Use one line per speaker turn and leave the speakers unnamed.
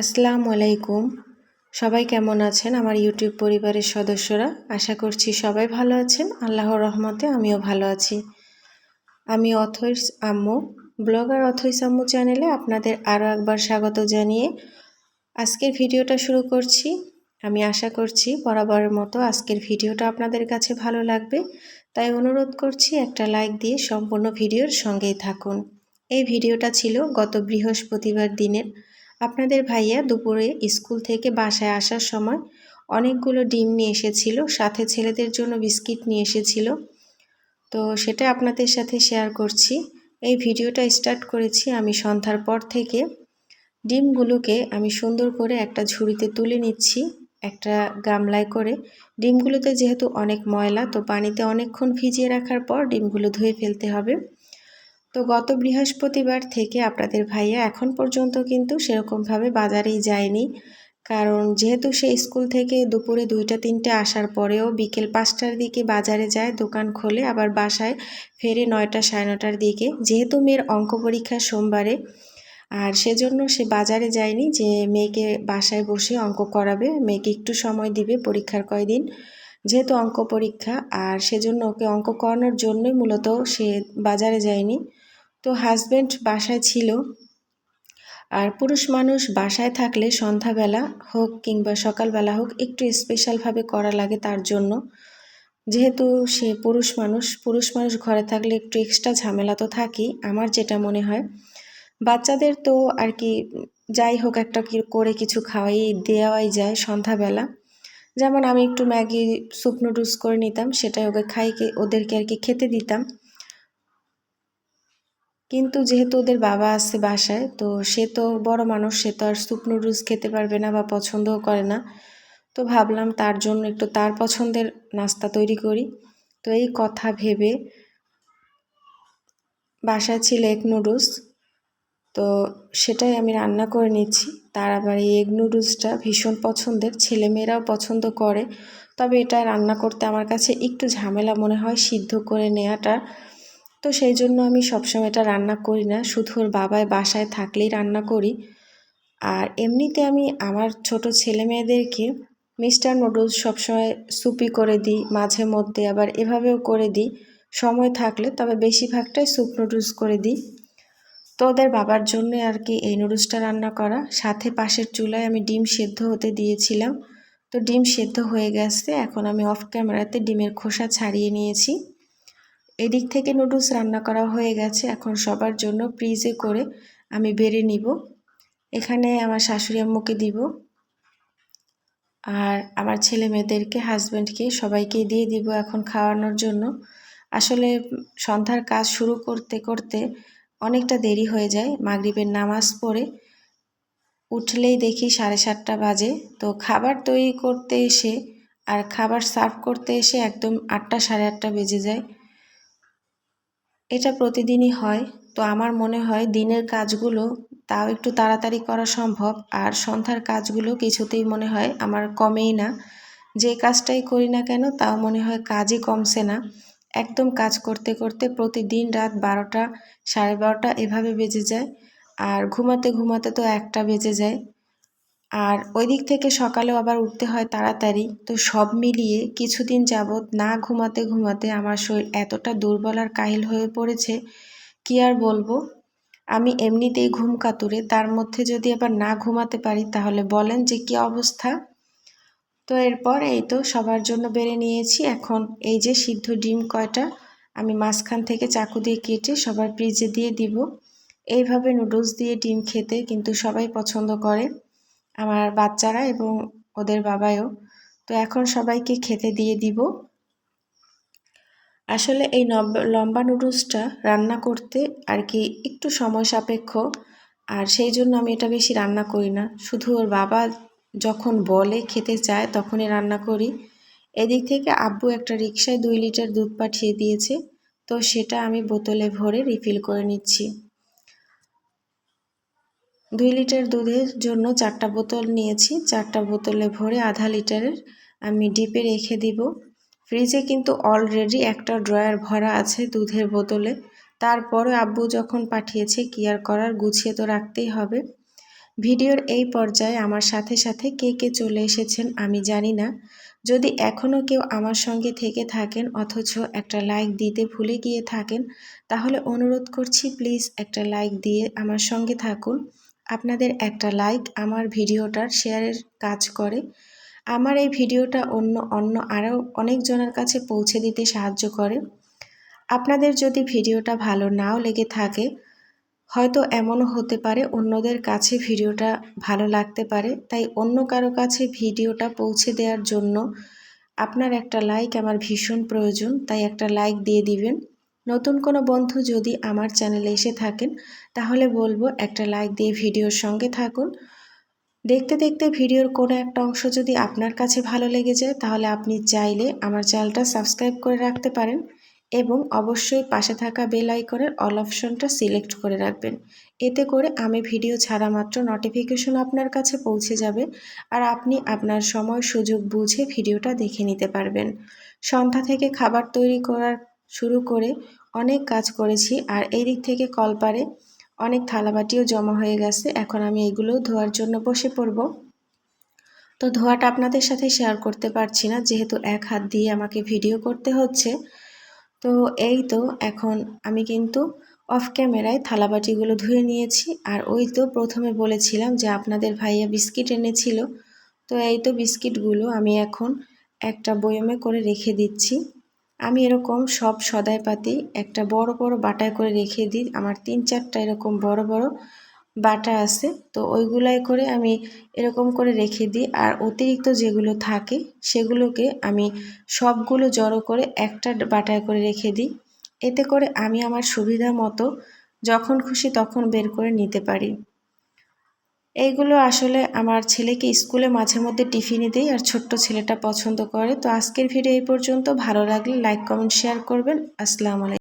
আসসালামু আলাইকুম। সবাই কেমন আছেন? আমার ইউটিউব পরিবারের সদস্যরা, আশা করছি সবাই ভালো আছেন। আল্লাহর রহমতে আমিও ভালো আছি। আমি অথৈস আম্মু। ব্লগার অথৈস আম্মু চ্যানেলে আপনাদের আরও একবার স্বাগত জানিয়ে আজকের ভিডিওটা শুরু করছি। আমি আশা করছি বরাবরের মতো আজকের ভিডিওটা আপনাদের কাছে ভালো লাগবে। তাই অনুরোধ করছি একটা লাইক দিয়ে সম্পূর্ণ ভিডিওর সঙ্গেই থাকুন। এই ভিডিওটা ছিল গত বৃহস্পতিবার দিনের আপনাদের ভাইয়া দুপুরে স্কুল থেকে বাসায় আসার সময় অনেকগুলো ডিম নিয়ে এসেছিল, সাথে ছেলেদের জন্য বিস্কিট নিয়ে এসেছিল। তো সেটা আপনাদের সাথে শেয়ার করছি। এই ভিডিওটা স্টার্ট করেছি আমি সন্ধ্যার পর থেকে। ডিমগুলোকে আমি সুন্দর করে একটা ঝুড়িতে তুলে নিচ্ছি, একটা গামলায় করে। ডিমগুলোতে যেহেতু অনেক ময়লা, তো পানিতে অনেকক্ষণ ভিজিয়ে রাখার পর ডিমগুলো ধুয়ে ফেলতে হবে। তো গত বৃহস্পতিবার থেকে আপনাদের ভাইয়া এখন পর্যন্ত কিন্তু সেরকমভাবে বাজারেই যায়নি। কারণ যেহেতু সে স্কুল থেকে দুপুরে দুইটা, তিনটে আসার পরেও বিকেল পাঁচটার দিকে বাজারে যায়, দোকান খোলে, আবার বাসায় ফেরে নয়টা, সাড়ে নটার দিকে। যেহেতু মেয়ের অঙ্ক পরীক্ষা সোমবারে, আর সেজন্য সে বাজারে যায়নি যে মেয়েকে বাসায় বসে অঙ্ক করাবে। মেয়েকে একটু সময় দিবে পরীক্ষার কয়দিন, যেহেতু অঙ্ক পরীক্ষা, আর সেজন্য ওকে অঙ্ক করানোর জন্যই মূলত সে বাজারে যায়নি। তো হাজব্যান্ড বাসায় ছিল। আর পুরুষ মানুষ বাসায় থাকলে সন্ধ্যাবেলা হোক কিংবা সকালবেলা হোক একটু স্পেশালভাবে করা লাগে তার জন্য। যেহেতু সে পুরুষ মানুষ পুরুষ মানুষ ঘরে থাকলে একটু এক্সট্রা ঝামেলা তো থাকেই, আমার যেটা মনে হয়। বাচ্চাদের তো আর কি যাই হোক একটা করে কিছু খাওয়াই দেওয়াই যায় সন্ধ্যাবেলা। যেমন আমি একটু ম্যাগি স্যুপ নুডলস করে নিতাম, সেটাই ওকে খাইকে ওদেরকে আর কি খেতে দিতাম। কিন্তু যেহেতু ওদের বাবা আছে বাসায়, তো সে তো বড় মানুষ, সে তো আর স্যুপ নুডলস খেতে পারবে না বা পছন্দও করে না। তো ভাবলাম তার জন্য একটু তার পছন্দের নাস্তা তৈরি করি। তো এই কথা ভেবে বাসায় ছিল এগ নুডলস তো সেটাই আমি রান্না করে নিচ্ছি। তার আবার এই এগ নুডলসটা ভীষণ পছন্দের, ছেলেমেয়েরাও পছন্দ করে। তবে এটা রান্না করতে আমার কাছে একটু ঝামেলা মনে হয়, সিদ্ধ করে নেওয়াটা তো সেই জন্য আমি সবসময় এটা রান্না করি না। শুধু ওর বাবায় বাসায় থাকলেই রান্না করি। আর এমনিতে আমি আমার ছোট ছেলে মেয়েদেরকে মিস্টার নুডলস সবসময় সুপি করে দিই, মাঝে মধ্যে আবার এভাবেও করে দিই। সময় থাকলে তবে বেশিরভাগটাই স্যুপ নুডলস করে দিই। তো ওদের বাবার জন্য আর কি এই নুডলসটা রান্না করা। সাথে পাশের চুলায় আমি ডিম সেদ্ধ হতে দিয়েছিলাম। তো ডিম সেদ্ধ হয়ে গেছে। এখন আমি অফ ক্যামেরাতে ডিমের খোসা ছাড়িয়ে নিয়েছি। এদিক থেকে নুডলস রান্না করা হয়ে গেছে। এখন সবার জন্য ফ্রিজে করে আমি বেড়ে নিব। এখানে আমার শাশুড়ি আম্মুকে দিব। আর আমার ছেলে মেয়েদেরকে হাজব্যান্ডকে সবাইকে দিয়ে দিব এখন খাওয়ানোর জন্য। আসলে সন্ধ্যার কাজ শুরু করতে করতে অনেকটা দেরি হয়ে যায়। মাগরিবের নামাজ পড়ে উঠলেই দেখি সাড়ে সাতটা বাজে। তো খাবার তৈরি করতে এসে আর খাবার সার্ভ করতে এসে একদম আটটা সাড়ে আটটা বেজে যায়। এটা প্রতিদিনই হয়। তো আমার মনে হয় দিনের কাজগুলো তাও একটু তাড়াতাড়ি করা সম্ভব। আর সন্ধ্যার কাজগুলো কিছুতেই মনে হয় আমার কমেই না। যে কাজটাই করি না কেন তাও মনে হয় কাজই কমছে না। একদম কাজ করতে করতে প্রতিদিন রাত বারোটা, সাড়ে বারোটা এভাবে বেজে যায়। আর ঘুমাতে ঘুমাতে তো একটা বেজে যায়। আর ওই দিক থেকে সকালেও আবার উঠতে হয় তাড়াতাড়ি। তো সব মিলিয়ে কিছুদিন যাবৎ না ঘুমাতে ঘুমাতে আমার শরীর এতটা দুর্বল আর কাহিল হয়ে পড়েছে, কি আর বলব? আমি এমনিতেই ঘুম কাতুরে, তার মধ্যে যদি আবার না ঘুমাতে পারি তাহলে বলেন যে কি অবস্থা? তো এরপর এই তো সবার জন্য বেড়ে নিয়েছি, এখন এই যে সিদ্ধ ডিম কয়টা, আমি মাঝখান থেকে চাকু দিয়ে কেটে সবার ফ্রিজে দিয়ে দিব। এইভাবে নুডলস দিয়ে ডিম খেতে কিন্তু সবাই পছন্দ করে। আমার বাচ্চারা এবং ওদের বাবাও তো এখন সবাইকে খেতে দিয়ে দিব। আসলে এই লম্বা নুডলসটা রান্না করতে আর কি একটু সময় সাপেক্ষ। আর সেই জন্য আমি এটা বেশি রান্না করি না। শুধু ওর বাবা যখন বলে খেতে চায় তখনই রান্না করি। এদিক থেকে আব্বু একটা রিক্সায় দুই লিটার দুধ পাঠিয়ে দিয়েছে। তো সেটা আমি বোতলে ভরে রিফিল করে নিচ্ছি। দুই লিটার দুধের জন্য চারটা বোতল নিয়েছি। চারটা বোতলে ভরে আধা লিটারের আমি ডিপে রেখে দিব। ফ্রিজে কিন্তু অলরেডি একটা ড্রয়ার ভরা আছে দুধের বোতলে। তারপরে আব্বু যখন পাঠিয়েছে কি আর করার গুছিয়ে তো রাখতেই হবে। ভিডিওর এই পর্যায়ে আমার সাথে সাথে কে কে চলে এসেছেন আমি জানি না। যদি এখনও কেউ আমার সঙ্গে থেকে থাকেন অথচ একটা লাইক দিতে ভুলে গিয়ে থাকেন, তাহলে অনুরোধ করছি প্লিজ একটা লাইক দিয়ে আমার সঙ্গে থাকুন। আপনাদের একটা লাইক আমার ভিডিওটার শেয়ারের কাজ করে। আমার এই ভিডিওটা অন্য অন্য আরও অনেকজনের কাছে পৌঁছে দিতে সাহায্য করে। আপনাদের যদি ভিডিওটা ভালো নাও লেগে থাকে, হয়তো এমনও হতে পারে অন্যদের কাছে ভিডিওটা ভালো লাগতে পারে। তাই অন্য কারও কাছে ভিডিওটা পৌঁছে দেওয়ার জন্য আপনার একটা লাইক আমার ভীষণ প্রয়োজন। তাই একটা লাইক দিয়ে দিবেন। নতুন কোনো বন্ধু যদি আমার চ্যানেলে এসে থাকেন, তাহলে বলব একটা লাইক দিয়ে ভিডিওর সঙ্গে থাকুন। দেখতে দেখতে ভিডিওর কোনো একটা অংশ যদি আপনার কাছে ভালো লেগে যায়, তাহলে আপনি চাইলে আমার চ্যানেলটা সাবস্ক্রাইব করে রাখতে পারেন এবং অবশ্যই পাশে থাকা বেল আইকনের অল অপশনটা সিলেক্ট করে রাখবেন। এতে করে আমি ভিডিও ছাড়া মাত্র নোটিফিকেশন আপনার কাছে পৌঁছে যাবে আর আপনি আপনার সময় সুযোগ বুঝে ভিডিওটা দেখে নিতে পারবেন। সন্ধ্যা থেকে খাবার তৈরি করার শুরু করে অনেক কাজ করেছি। আর এই দিক থেকে কলপারে অনেক থালাবাটিও জমা হয়ে গেছে। এখন আমি এগুলো ধোয়ার জন্য বসে পড়ব। তো ধোয়াটা আপনাদের সাথে শেয়ার করতে পারছি না, যেহেতু এক হাত দিয়ে আমাকে ভিডিও করতে হচ্ছে। তো এই তো এখন আমি কিন্তু অফ ক্যামেরায় থালাবাটিগুলো ধুয়ে নিয়েছি। আর ওই তো প্রথমে বলেছিলাম যে আপনাদের ভাইয়া বিস্কিট এনেছিল। তো এই তো বিস্কিটগুলো আমি এখন একটা বয়মে করে রেখে দিচ্ছি। আমি এরকম সব সদাই পাতি একটা বড় বড় বাটায় করে রেখে দিই। আমার তিন, চারটা এরকম বড় বড় বাটা আছে। তো ওইগুলাই করে আমি এরকম করে রেখে দিই। আর অতিরিক্ত যেগুলো থাকে, সেগুলোকে আমি সবগুলো জড়ো করে একটা বাটায় করে রেখে দিই। এতে করে আমি আমার সুবিধা মতো যখন খুশি তখন বের করে নিতে পারি। এইগুলো আসলে আমার ছেলেকে স্কুলে মাঝে মধ্যে টিফিনে দিই আর ছোট্ট ছেলেটা পছন্দ করে। তো আজকের ভিডিও এই পর্যন্ত। ভালো লাগলে লাইক, কমেন্ট শেয়ার করবেন। আসসালামু আলাইকুম।